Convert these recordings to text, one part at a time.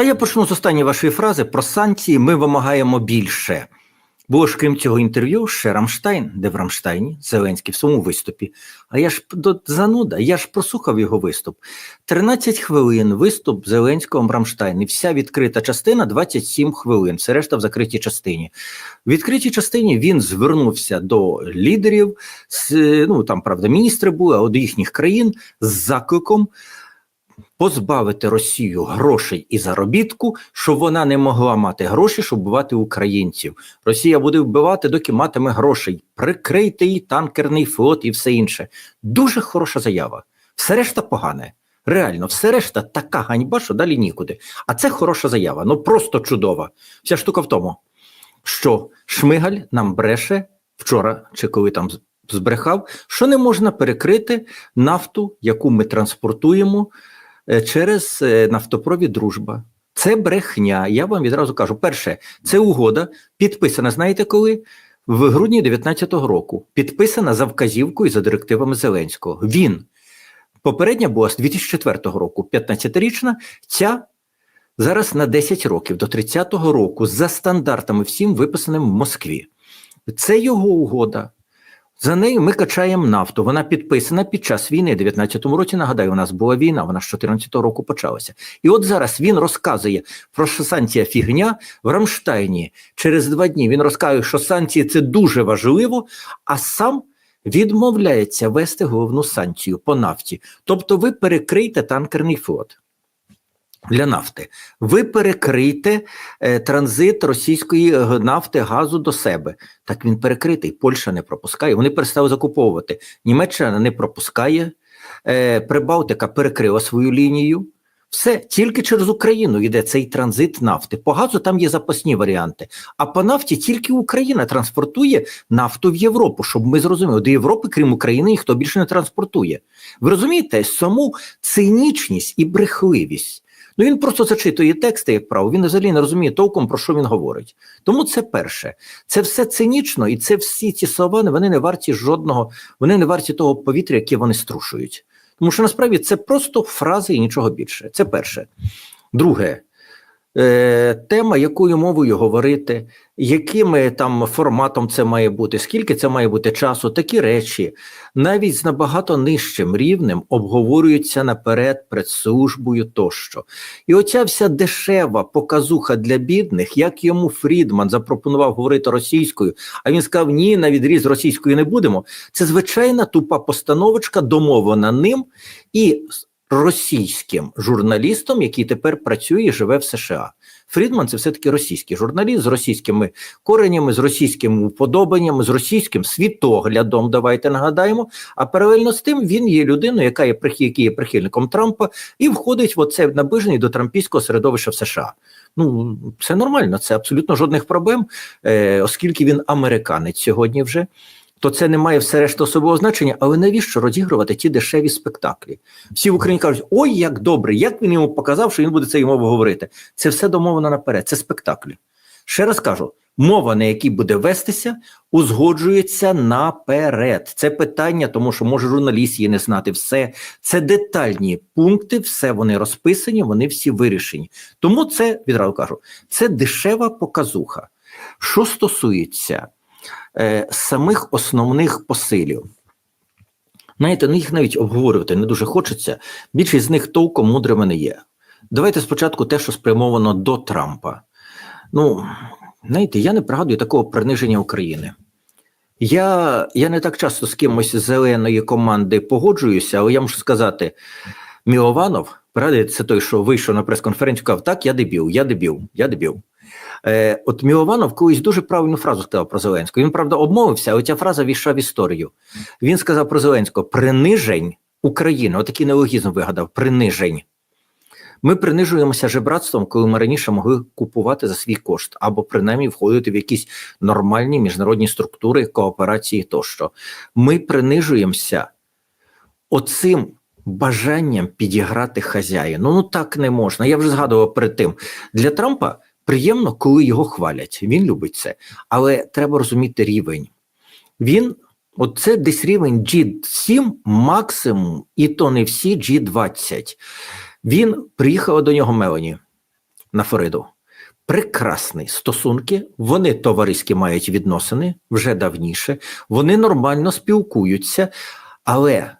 А я почну з останньої вашої фрази про санкції. Ми вимагаємо більше. Було ж крім цього інтерв'ю ще Рамштайн, де в Рамштайні Зеленський в своєму виступі. А я ж до зануда, я ж прослухав його виступ. 13 хвилин виступ Зеленського в Рамштайні. Вся відкрита частина 27 хвилин. Все решта в закритій частині. В відкритій частині він звернувся до лідерів, ну там правда міністри були, а от їхніх країн з закликом позбавити Росію грошей і заробітку, щоб вона не могла мати гроші, щоб вбивати українців. Росія буде вбивати, доки матиме грошей. Прикрийте її танкерний флот і все інше. Дуже хороша заява. Все решта погане. Реально, все решта така ганьба, що далі нікуди. А це хороша заява. Ну просто чудова. Вся штука в тому, що Шмигаль нам бреше вчора, чи коли там збрехав, що не можна перекрити нафту, яку ми транспортуємо через е, нафтопровід Дружба. Це брехня. Я вам відразу кажу: перше, це угода підписана. Знаєте коли? В грудні 2019 року підписана за вказівкою за директивами Зеленського. Він попередня була з 2004 року, 15-річна. Ця зараз на 10 років до 30-го року за стандартами всім виписаним в Москві. Це його угода. За нею ми качаємо нафту. Вона підписана під час війни. У 19-му році нагадаю, у нас була війна, вона з 14-го року почалася. І от зараз він розказує про що санкція фігня в Рамштайні. Через два дні він розказує, що санкції це дуже важливо, а сам відмовляється вести головну санкцію по нафті. Тобто, ви перекрийте танкерний флот. Для нафти ви перекрийте е, транзит російської е, нафти газу до себе. Так він перекритий. Польща не пропускає. Вони перестали закуповувати. Німеччина не пропускає. Е, Прибалтика перекрила свою лінію. Все тільки через Україну йде цей транзит нафти. По газу там є запасні варіанти. А по нафті тільки Україна транспортує нафту в Європу, щоб ми зрозуміли, до Європи, крім України, ніхто більше не транспортує. Ви розумієте, саму цинічність і брехливість. Ну він просто зачитує тексти, як право, він взагалі не розуміє толком, про що він говорить. Тому це перше. Це все цинічно, і це всі ці слова вони не варті жодного, вони не варті того повітря, яке вони струшують. Тому що насправді це просто фрази і нічого більше. Це перше. Друге, тема, якою мовою говорити, яким там форматом це має бути, скільки це має бути часу, такі речі навіть з набагато нижчим рівнем обговорюються наперед прес-службою тощо. І оця вся дешева показуха для бідних, як йому Фрідман запропонував говорити російською, а він сказав: ні, на відріз російською не будемо. Це звичайна тупа постановочка, домовлена ним і російським журналістом, який тепер працює і живе в США. Фрідман це все-таки російський журналіст з російськими коренями, з російськими уподобаннями, з російським світоглядом. Давайте нагадаємо. А паралельно з тим він є людиною, яка є який є прихильником Трампа, і входить в оце наближений до трампійського середовища в США. Ну це нормально, це абсолютно жодних проблем, е, оскільки він американець сьогодні вже то це не має все решта особового значення, але навіщо розігрувати ті дешеві спектаклі? Всі в Україні кажуть, ой, як добре, як він йому показав, що він буде цією мовою говорити. Це все домовлено наперед, це спектаклі. Ще раз кажу: мова, на якій буде вестися, узгоджується наперед. Це питання, тому що може журналіст її не знати. Все це детальні пункти, все вони розписані, вони всі вирішені. Тому це відразу кажу, це дешева показуха. Що стосується е, самих основних посилів. Знаєте, ну їх навіть обговорювати не дуже хочеться. Більшість з них толком мудрими не є. Давайте спочатку те, що спрямовано до Трампа. Ну, знаєте, я не пригадую такого приниження України. Я я не так часто з кимось з зеленої команди погоджуюся, але я можу сказати: Мілованов, пригадуєте, це той, що вийшов на прес-конференцію, сказав, так, я дебіл, я дебіл, я дебіл. Е, От Мілованов колись дуже правильну фразу сказав про Зеленського. Він правда обмовився, але ця фраза війшла в історію. Він сказав про Зеленського: принижень України. Отакий неологізм вигадав: принижень. Ми принижуємося жебратством, коли ми раніше могли купувати за свій кошт, або принаймні входити в якісь нормальні міжнародні структури кооперації тощо. Ми принижуємося оцим бажанням підіграти хазяїну. Ну так не можна. Я вже згадував перед тим для Трампа. Приємно, коли його хвалять. Він любить це, але треба розуміти рівень. Він, оце десь рівень G7 максимум, і то не всі G20. Він приїхав до нього Мелані. на Флориду. Прекрасні стосунки, вони товариські мають відносини вже давніше, вони нормально спілкуються, але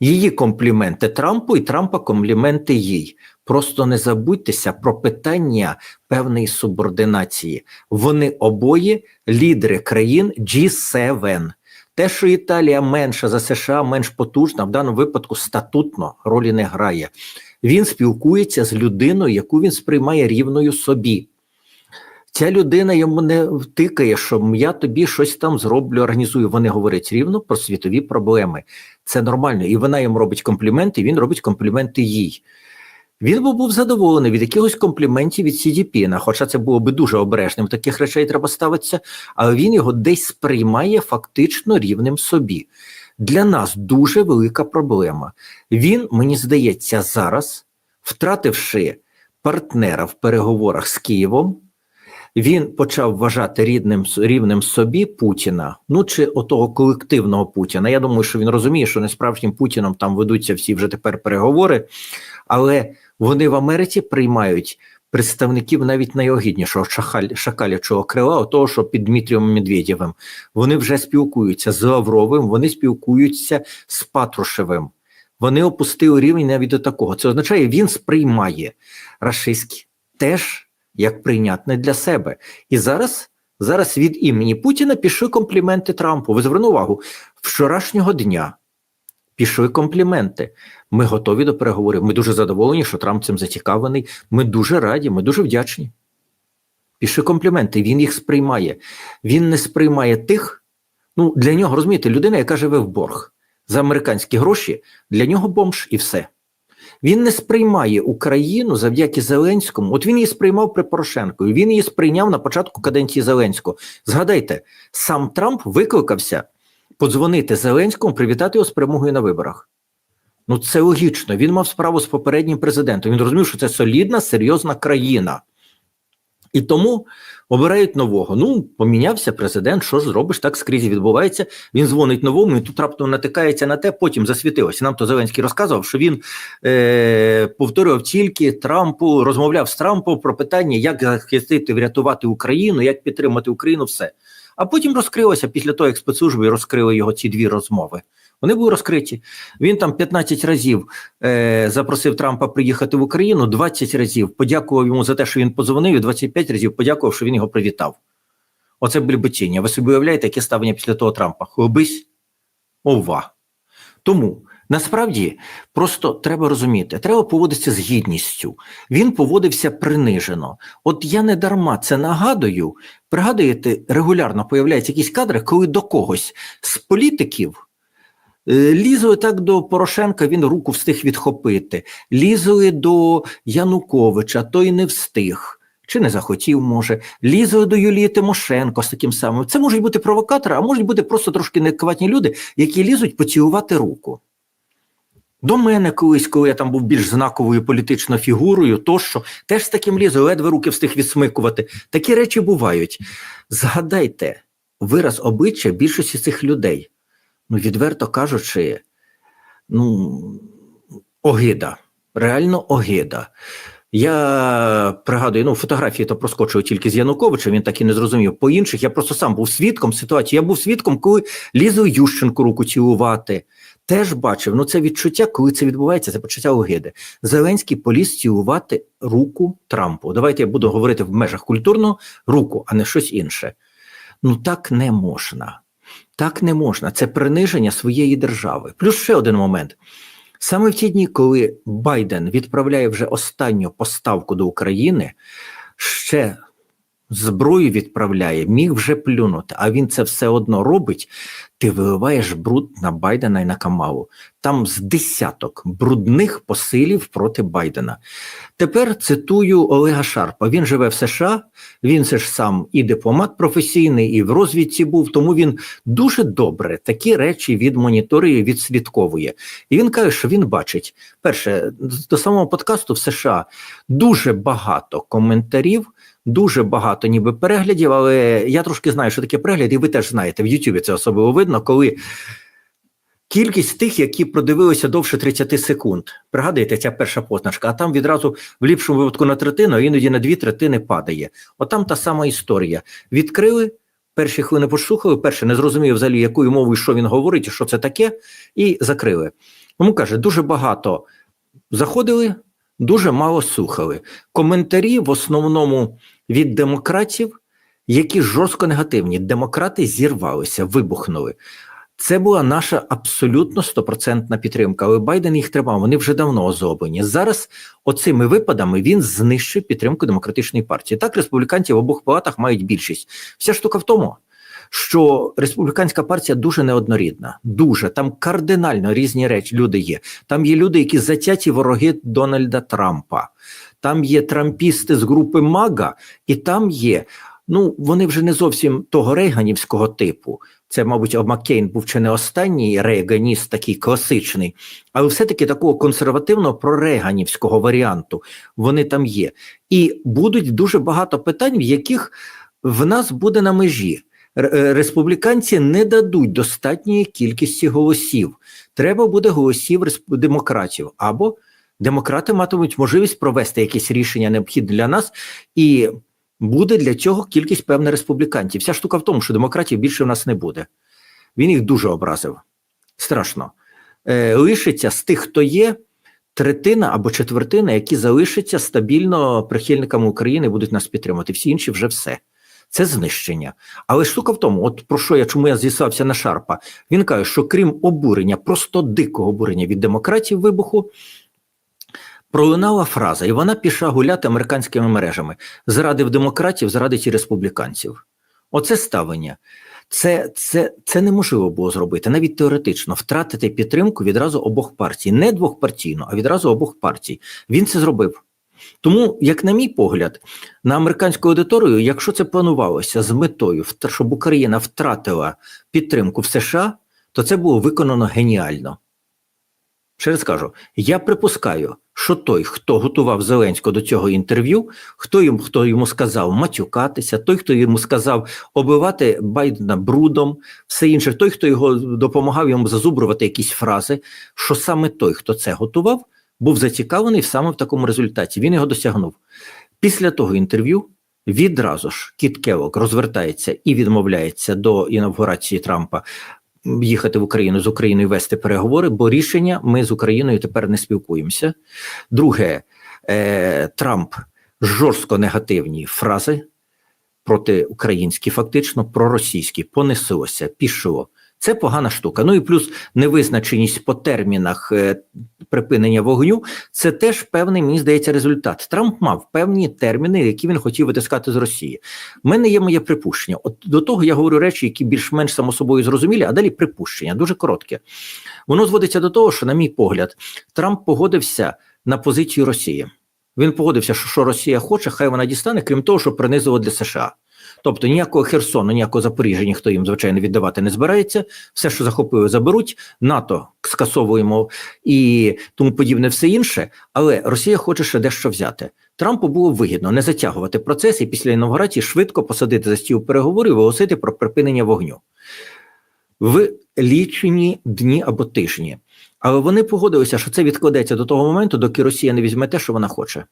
її компліменти Трампу і Трампа компліменти їй. Просто не забудьтеся про питання певної субординації. Вони обоє лідери країн G7. Те, що Італія менша за США, менш потужна, в даному випадку статутно ролі не грає. Він спілкується з людиною, яку він сприймає рівною собі. Ця людина йому не втикає, що я тобі щось там зроблю, організую. Вони говорять рівно про світові проблеми. Це нормально. І вона йому робить компліменти, він робить компліменти їй. Він би був задоволений від якихось компліментів від Сідіпіна, хоча це було би дуже обережним, таких речей треба ставитися, але він його десь сприймає фактично рівним собі. Для нас дуже велика проблема. Він, мені здається, зараз, втративши партнера в переговорах з Києвом, він почав вважати рідним рівнем собі Путіна, ну чи отого колективного Путіна. Я думаю, що він розуміє, що не справжнім Путіном там ведуться всі вже тепер переговори, але вони в Америці приймають представників навіть найогіднішого шакалячого крила, того, що під Дмитрієм Медведєвим. Вони вже спілкуються з Лавровим, вони спілкуються з Патрушевим. Вони опустили рівень навіть до такого. Це означає, він сприймає рашистські теж як прийнятне для себе. І зараз зараз від імені Путіна пішли компліменти Трампу. Ви звернули увагу, вчорашнього дня пішли компліменти. Ми готові до переговорів. Ми дуже задоволені, що Трамп цим зацікавлений. Ми дуже раді, ми дуже вдячні. Пішли компліменти, він їх сприймає. Він не сприймає тих. Ну, для нього розумієте, людина, яка живе в борг за американські гроші, для нього бомж і все. Він не сприймає Україну завдяки Зеленському. От він її сприймав при Порошенку. Він її сприйняв на початку каденції Зеленського. Згадайте, сам Трамп викликався подзвонити Зеленському, привітати його з перемогою на виборах. Ну це логічно. Він мав справу з попереднім президентом. Він розумів, що це солідна, серйозна країна. І тому обирають нового. Ну, помінявся президент, що ж зробиш, так скрізь відбувається. Він дзвонить новому, і тут раптом натикається на те, потім засвітилося. Нам то Зеленський розказував, що він е, повторював тільки Трампу, розмовляв з Трампом про питання, як захистити, врятувати Україну, як підтримати Україну, все. А потім розкрилося після того, як спецслужби розкрили його ці дві розмови. Вони були розкриті. Він там 15 разів е, запросив Трампа приїхати в Україну, 20 разів подякував йому за те, що він подзвонив, і 25 разів подякував, що він його привітав. Оце блюбетіння. Ви собі уявляєте, яке ставлення після того Трампа? Хлобись? Ова. Тому насправді просто треба розуміти, треба поводитися з гідністю. Він поводився принижено. От я не дарма це нагадую. Пригадуєте, регулярно появляються якісь кадри, коли до когось з політиків. Е, лізли так до Порошенка, він руку встиг відхопити. Лізли до Януковича, той не встиг. Чи не захотів, може, лізли до Юлії Тимошенко з таким самим. Це можуть бути провокатори, а можуть бути просто трошки неадекватні люди, які лізуть поцілувати руку. До мене колись, коли я там був більш знаковою політичною фігурою, то що теж з таким лізли, ледве руки встиг відсмикувати. Такі речі бувають. Згадайте вираз обличчя більшості цих людей ну, відверто кажучи, ну, огида, реально огида. Я пригадую, ну, фотографії то проскочили тільки з Януковичем, він так і не зрозумів. По інших я просто сам був свідком ситуації. Я був свідком, коли лізли Ющенку руку цілувати. Теж бачив, ну це відчуття, коли це відбувається, це почуття огиди. Зеленський поліз цілувати руку Трампу. Давайте я буду говорити в межах культурного руку, а не щось інше. Ну так не можна. Так не можна. Це приниження своєї держави. Плюс ще один момент. Саме в ті дні, коли Байден відправляє вже останню поставку до України, ще зброю відправляє, міг вже плюнути, а він це все одно робить. Ти виливаєш бруд на Байдена і на Камалу. Там з десяток брудних посилів проти Байдена. Тепер цитую Олега Шарпа. Він живе в США, він це ж сам і дипломат професійний, і в розвідці був, тому він дуже добре такі речі відмоніторує, відслідковує. І він каже, що він бачить перше до самого подкасту в США дуже багато коментарів. Дуже багато ніби переглядів, але я трошки знаю, що таке перегляд, і ви теж знаєте, в Ютубі це особливо видно, коли кількість тих, які продивилися довше 30 секунд. Пригадуєте, ця перша позначка, а там відразу в ліпшому випадку на третину, а іноді на дві третини падає. Отам та сама історія. Відкрили. Перші хвилини послухали, перше не зрозумів взагалі, якою мовою що він говорить, і що це таке, і закрили. Тому каже, дуже багато заходили, дуже мало слухали. Коментарі в основному від демократів, які жорстко негативні. Демократи зірвалися, вибухнули. Це була наша абсолютно стопроцентна підтримка. Але Байден їх тримав, вони вже давно озоблені. Зараз оцими випадами він знищив підтримку демократичної партії. Так, республіканці в обох палатах мають більшість. Вся штука в тому, що республіканська партія дуже неоднорідна, дуже там кардинально різні речі люди є. Там є люди, які затяті вороги Дональда Трампа, там є трампісти з групи Мага, і там є. Ну, вони вже не зовсім того рейганівського типу. Це, мабуть, Маккейн був чи не останній рейганіст, такий класичний, але все-таки такого консервативного прорейганівського варіанту вони там є. І будуть дуже багато питань, в яких в нас буде на межі. Республіканці не дадуть достатньої кількості голосів. Треба буде голосів демократів або демократи матимуть можливість провести якесь рішення необхідне для нас, і буде для цього кількість певна республіканців. Вся штука в тому, що демократів більше в нас не буде. Він їх дуже образив. Страшно. Е, Лишиться з тих, хто є, третина або четвертина, які залишаться стабільно прихильниками України, будуть нас підтримувати. Всі інші вже все. Це знищення. Але штука в тому, от про що я чому я з'їсався на Шарпа, він каже, що крім обурення, просто дикого обурення від демократів вибуху, пролунала фраза, і вона пішла гуляти американськими мережами. Зрадив демократів, зрадить і республіканців. Оце ставлення. Це це, це неможливо було зробити, навіть теоретично, втратити підтримку відразу обох партій, не двохпартійно, а відразу обох партій. Він це зробив. Тому, як на мій погляд, на американську аудиторію, якщо це планувалося з метою, щоб Україна втратила підтримку в США, то це було виконано геніально. Ще раз кажу, я припускаю, що той, хто готував Зеленського до цього інтерв'ю, хто йому хто йому сказав матюкатися, той, хто йому сказав обивати Байдена брудом, все інше, той, хто його допомагав йому зазубрувати якісь фрази, що саме той, хто це готував, був зацікавлений саме в такому результаті. Він його досягнув. Після того інтерв'ю відразу ж Кіт Келок розвертається і відмовляється до інавгурації Трампа їхати в Україну з Україною вести переговори, бо рішення ми з Україною тепер не спілкуємося. Друге, е, Трамп жорстко негативні фрази проти українські, фактично проросійські, понеслося, пішло. Це погана штука. Ну і плюс невизначеність по термінах е, припинення вогню. Це теж певний, мені здається, результат. Трамп мав певні терміни, які він хотів витискати з Росії. У мене є моє припущення. От до того я говорю речі, які більш-менш само собою зрозумілі, а далі припущення дуже коротке. Воно зводиться до того, що, на мій погляд, Трамп погодився на позицію Росії. Він погодився, що що Росія хоче, хай вона дістане, крім того, що принизило для США. Тобто ніякого Херсону, ніякого Запоріжжя ніхто їм, звичайно, віддавати не збирається. Все, що захопили, заберуть. НАТО скасовуємо і тому подібне, все інше. Але Росія хоче ще дещо взяти. Трампу було вигідно не затягувати процес і після інаугурації швидко посадити за стіл переговорів і оголосити про припинення вогню в лічені дні або тижні. Але вони погодилися, що це відкладеться до того моменту, доки Росія не візьме те, що вона хоче.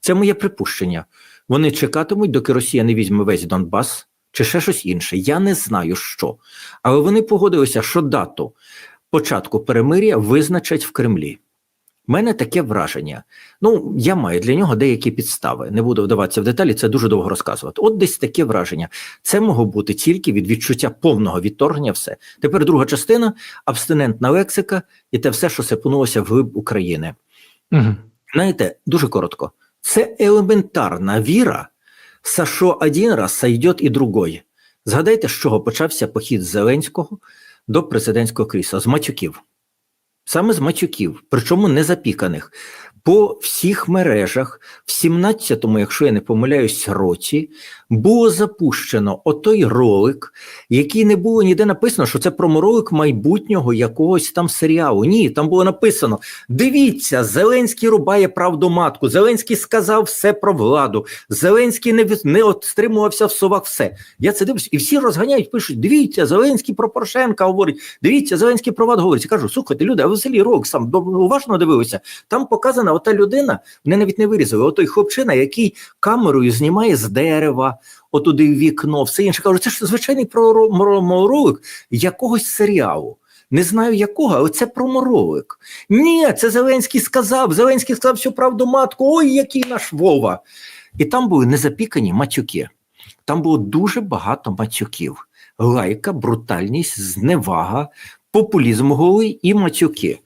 Це моє припущення. Вони чекатимуть, доки Росія не візьме весь Донбас чи ще щось інше. Я не знаю що. Але вони погодилися, що дату початку перемир'я визначать в Кремлі. У мене таке враження. Ну, я маю для нього деякі підстави. Не буду вдаватися в деталі, це дуже довго розказувати. От десь таке враження. Це могло бути тільки від відчуття повного відторгнення. Все. Тепер друга частина абстинентна лексика і те все, що сипнулося в України. Угу. Знаєте, дуже коротко. Це елементарна віра, що один раз сойдет і другой. Згадайте, з чого почався похід Зеленського до президентського крісла з матюків. Саме з матюків, причому не запіканих. по всіх мережах в 17-му, якщо я не помиляюсь, році було запущено отой ролик, який не було ніде написано, що це проморолик майбутнього якогось там серіалу. Ні, там було написано: дивіться, Зеленський рубає правду матку. Зеленський сказав все про владу. Зеленський не, не от стримувався в совах. Все. Я це дивлюсь, і всі розганяють, пишуть: дивіться, Зеленський про Порошенка говорить, дивіться, Зеленський про владу говорить. Я кажу, слухайте, люди, а ви селі ролик сам уважно дивилися. Там показана ота людина, мене навіть не вирізали, отой хлопчина, який камерою знімає з дерева, отуди в вікно, все інше. Кажу, це ж звичайний проморолик якогось серіалу. Не знаю якого, але це проморолик. Ні, це Зеленський сказав. Зеленський сказав всю правду матку. Ой, який наш Вова. І там були незапікані матюки. Там було дуже багато матюків. Лайка, брутальність, зневага, популізм голий і матюки.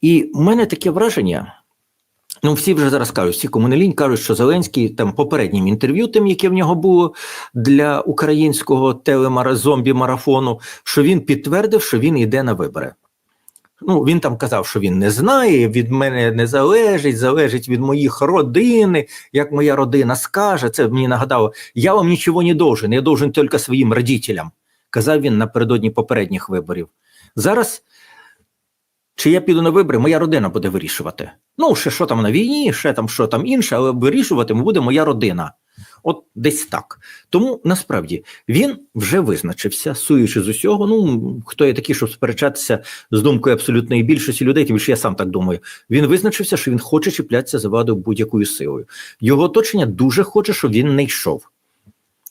І в мене таке враження. Ну, всі вже зараз кажуть, всі кому не лінь кажуть, що Зеленський там попереднім інтерв'ю, тим, яке в нього було для українського телемара марафону, що він підтвердив, що він йде на вибори. Ну, він там казав, що він не знає, від мене не залежить, залежить від моїх родини, як моя родина скаже. Це мені нагадало, я вам нічого не должен, я должен тільки своїм родителям, казав він напередодні попередніх виборів. Зараз чи я піду на вибори, моя родина буде вирішувати. Ну, ще що там на війні, ще там що там інше, але вирішувати буде моя родина. От десь так. Тому насправді він вже визначився, суючи з усього. Ну хто є такий, щоб сперечатися з думкою абсолютної більшості людей, тим більше я сам так думаю. Він визначився, що він хоче чіплятися за владу будь-якою силою. Його оточення дуже хоче, щоб він не йшов.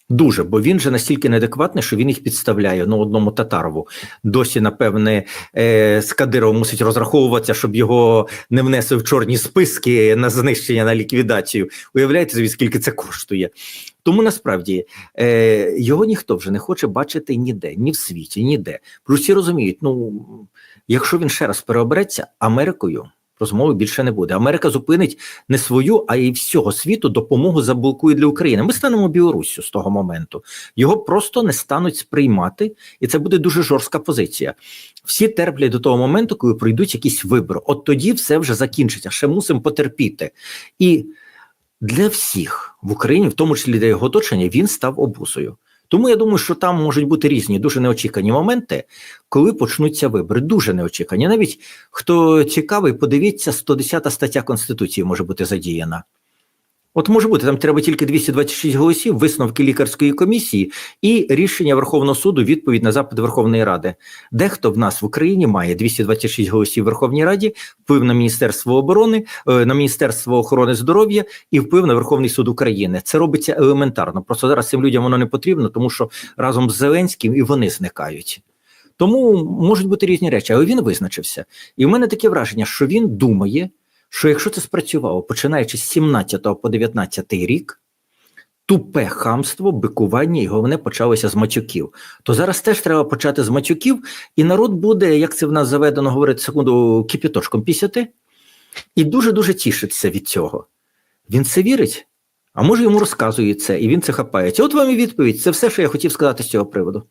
Дуже, бо він же настільки неадекватний, що він їх підставляє ну, одному татарову. Досі, напевне, е, з Кадировим мусить розраховуватися, щоб його не внесли в чорні списки на знищення на ліквідацію. Уявляєте, собі, скільки це коштує? Тому насправді е, його ніхто вже не хоче бачити ніде, ні в світі, ніде. Плюс всі розуміють, ну якщо він ще раз переобереться Америкою. Розмови більше не буде. Америка зупинить не свою, а й всього світу допомогу заблокує для України. Ми станемо Білоруссю з того моменту. Його просто не стануть сприймати, і це буде дуже жорстка позиція. Всі терплять до того моменту, коли пройдуть якісь вибори. От тоді все вже закінчиться. Ще мусимо потерпіти. І для всіх в Україні, в тому числі для його оточення, він став обузою. Тому я думаю, що там можуть бути різні дуже неочікані моменти, коли почнуться вибори. Дуже неочікані. Навіть хто цікавий, подивіться, 110 стаття Конституції може бути задіяна. От може бути, там треба тільки 226 голосів, висновки лікарської комісії і рішення Верховного суду, відповідь на запит Верховної Ради. Дехто в нас в Україні має 226 голосів в Верховній Раді, вплив на Міністерство оборони, е, на Міністерство охорони здоров'я і вплив на Верховний суд України. Це робиться елементарно. Просто зараз цим людям воно не потрібно, тому що разом з Зеленським і вони зникають. Тому можуть бути різні речі, але він визначився. І в мене таке враження, що він думає, що якщо це спрацювало, починаючи з 17 по 19 рік, тупе хамство, бикування і головне почалося з матюків. То зараз теж треба почати з матюків, і народ буде, як це в нас заведено говорити секунду, кипіточком пісяти, і дуже-дуже тішиться від цього. Він це вірить, а може йому розказують це, і він це хапається. От вам і відповідь. Це все, що я хотів сказати з цього приводу.